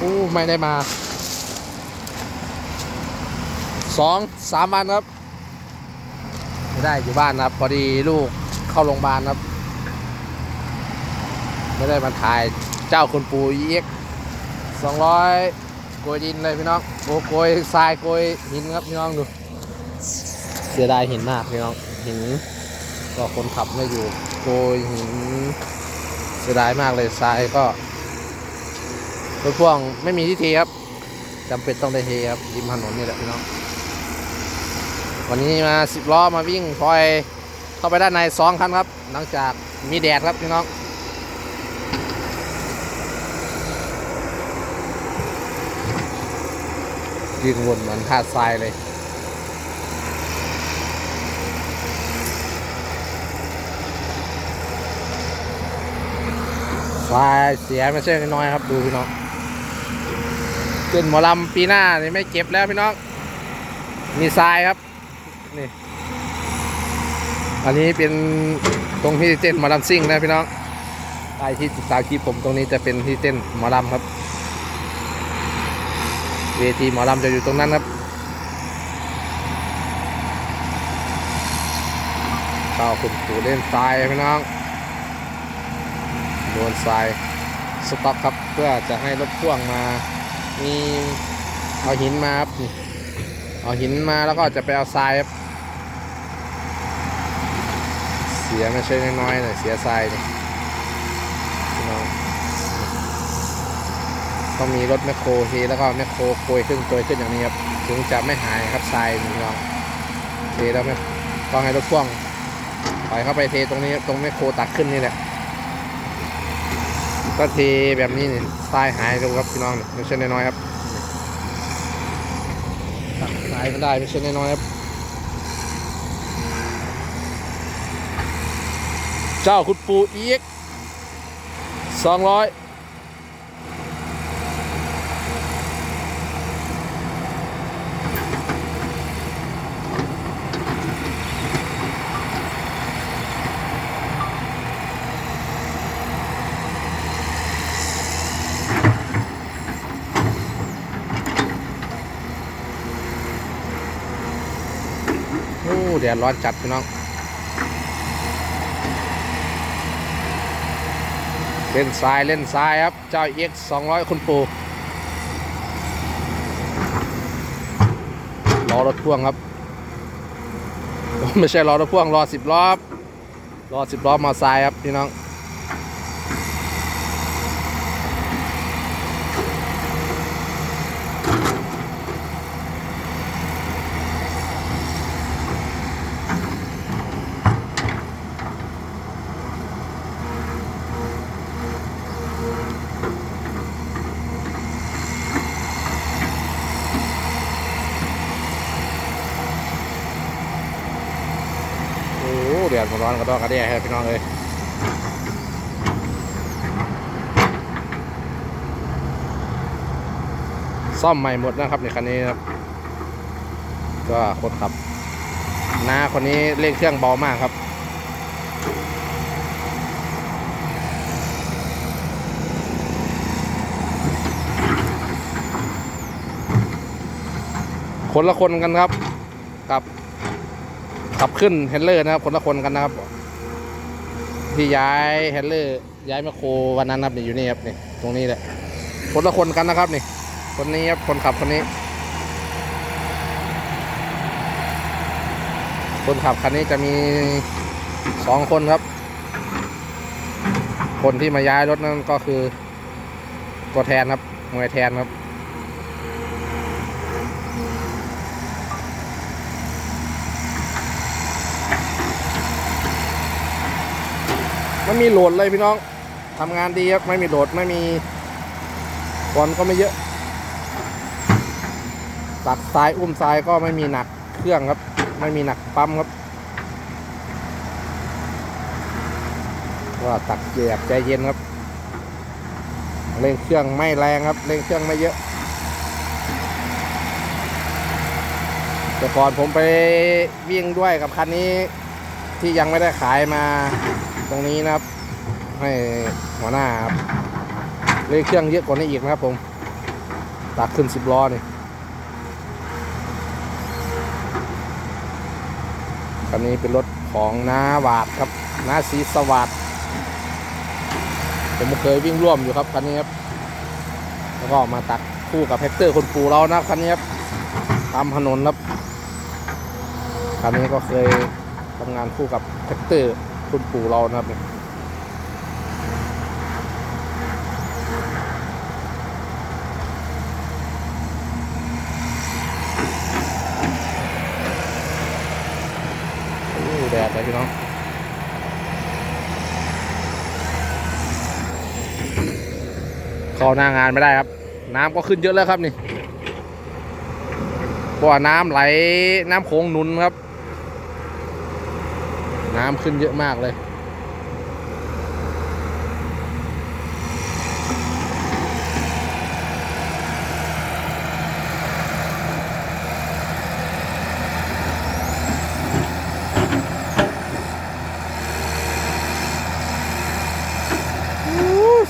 อู้ไม่ได้มาสองสามวันครับ ไม่ได้อยู่บ้านครับ พอดีลูกเข้าโรงพยาบาลครับ ไม่ได้มาถ่ายเจ้าคุณปู่เอ็กสองร้อยโกยดินเลยพี่น้องโอ้โกยทรายโกยหินครับพี่น้องดู เสียดายหินมากพี่น้องหินก็คนขับไม่อยู่โกยหินเสียดายมากเลยทรายก็ รถพ่วงไม่มีที่เทครับจำเป็นต้องได้เทครับริมถนนนี่แหละพี่น้องวันนี้มาสิบล้อมาวิ่งพลอยเข้าไปด้านในสองคันครับ หลังจากมีแดดครับพี่น้องวิ่งวนเหมือนท่าทรายเลยทรายเสียไม่ใช่น้อยครับ ดูพี่น้อง ขึ้นหมอลำปีหน้านี่ไม่เก็บแล้วพี่น้อง มีทรายครับ นี่ อันนี้เป็นตรงที่เต้นหมอลำซิ่งนะพี่น้องใต้ที่ตามคลิปผมตรงนี้จะเป็นที่เต้นหมอลำครับ เวทีหมอลำจะอยู่ตรงนั้นครับ เข้าคุณปู่เล่นทรายพี่น้องโดนทรายสต็อกครับเพื่อจะให้รถพ่วงมา มีเอาหินมาครับเอาหินมาแล้วก็จะไปเอาทรายครับ เสียไม่ใช่น้อยๆเลยเสียทรายนี่น้องต้องมีรถแมคโครเทแล้วก็แมคโครโกยขึ้นโกยขึ้นอย่างนี้ครับ ถึงจะไม่หายครับทรายนี่พี่น้องเทแล้วไม่ต้องให้รถพ่วงปล่อยเข้าไปเทตรงนี้ตรงแมคโครตักขึ้นนี่แหละ ก็เทแบบนี้นี่ทรายหายดูครับพี่น้องนี่ไม่ใช่น้อยๆครับตักทรายไม่ได้ไม่ใช่น้อยๆครับ เจ้าคุณปูอีกสองร้อย แดดร้อนจัดพี่น้องเล่นทรายเล่นทรายครับ เจ้าเอ็กสองร้อยคุณปูรอรถพ่วงครับ ไม่ใช่รอรถพ่วงรอสิบล้อครับรอสิบล้อมาทรายครับ พี่น้อง ดือดร้อนกระดอกกระเดียครับพี่น้องเลยซ่อมใหม่หมดนะครับในคันนี้ครับ ก็คนขับน้าคนนี้เร่งเครื่องเบามากครับคนละคนกันครับ กับ ขับขึ้นเฮนเลอร์นะครับ คนละคนกันนะครับ ที่ย้ายเฮนเลอร์ย้ายแมคโครวันนั้นครับนี่อยู่นี่ครับนี่ตรงนี้แหละคนละคนกันนะครับนี่ คนนี้ครับคนขับคนนี้ คนขับคันนี้จะมีสองคนครับ คนที่มาย้ายรถนั่นก็คือ ตัวแทนครับมวยแทนครับ ไม่มีโหลดเลยพี่น้องทำงานดีครับไม่มีโหลดไม่มีบอลก็ไม่เยอะ ตักทรายอุ้มทรายก็ไม่มีหนักเครื่องครับ ไม่มีหนักปั๊มครับว่าตักเกียบใจเย็นครับเร่งเครื่องไม่แรงครับเร่งเครื่องไม่เยอะ แต่ก่อนผมไปวิ่งด้วยกับคันนี้ที่ยังไม่ได้ขายมา ตรงนี้นะครับ ให้หัวหน้าครับเร่งเครื่องเยอะกว่านี้อีกนะครับผมตักขึ้นสิบล้อนี่คันนี้เป็นรถของน้าหวาดครับน้าสีสวัสดผมเคยวิ่งร่วมอยู่ครับคันนี้ครับแล้วก็มาตักคู่กับแฮกเตอร์คนปูเรานะครับคันนี้ครับตามถนนครับคันนี้ก็เคยทำงานคู่กับแฮกเตอร์ คนปูเรานะครับโอ้แดดเลยพี่น้องเข้าหน้างานไม่ได้ครับ น้ำก็ขึ้นเยอะแล้วครับนี่เพราะว่าน้ำไหลน้ำโขงหนุนครับ น้ำขึ้นเยอะมากเลย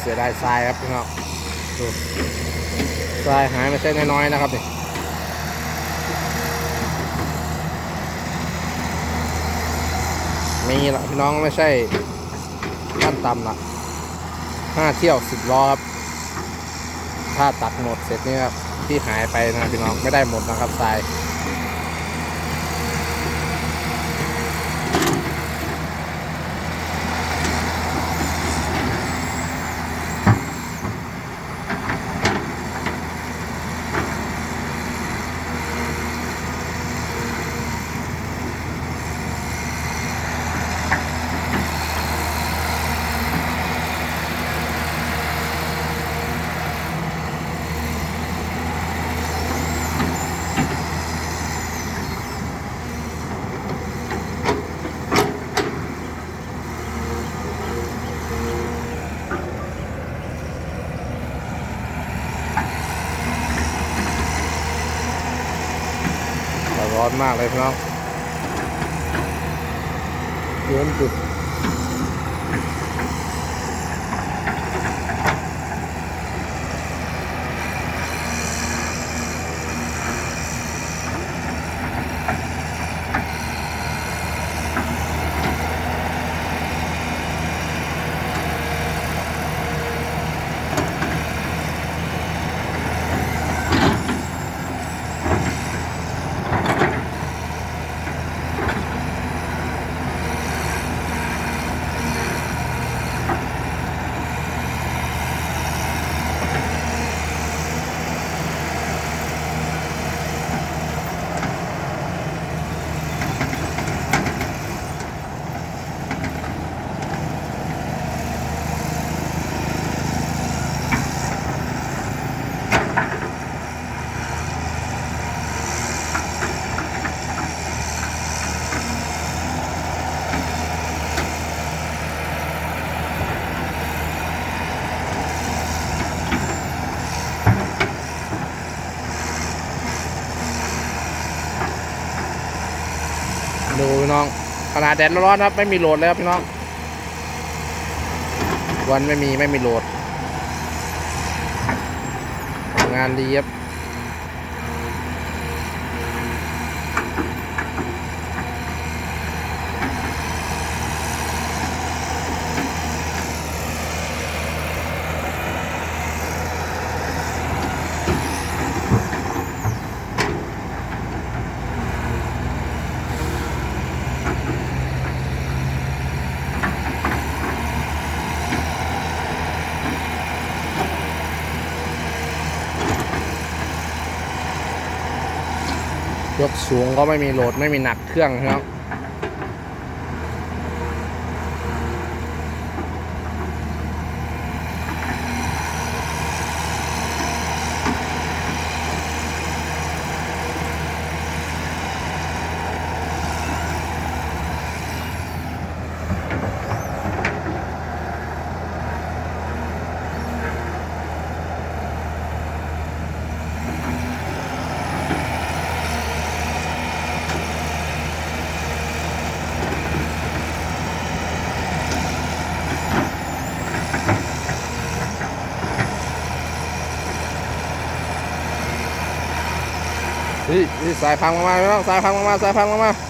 เสียดายทรายครับพี่น้องทรายหายไม่ใช่น้อยๆนะครับนี่ มีละพี่น้องไม่ใช่ขั้นต่ำละห้าเที่ยวสิบล้อครับ ถ้าตัดหมดเสร็จนี่ครับที่หายไปนะพี่น้องไม่ได้หมดนะครับทราย ร้อนมากเลยพี่น้องเย็นจุด ดูพี่น้องขนาดแดดร้อนครับ ไม่มีโหลดเลยครับพี่น้อง วันไม่มีไม่มีโหลด งานดีครับ ยกสูงก็ไม่มีโหลดไม่มีหนักเครื่องครับ นี่สายพังมาๆพี่น้องสายพังมาๆสายพังมาๆ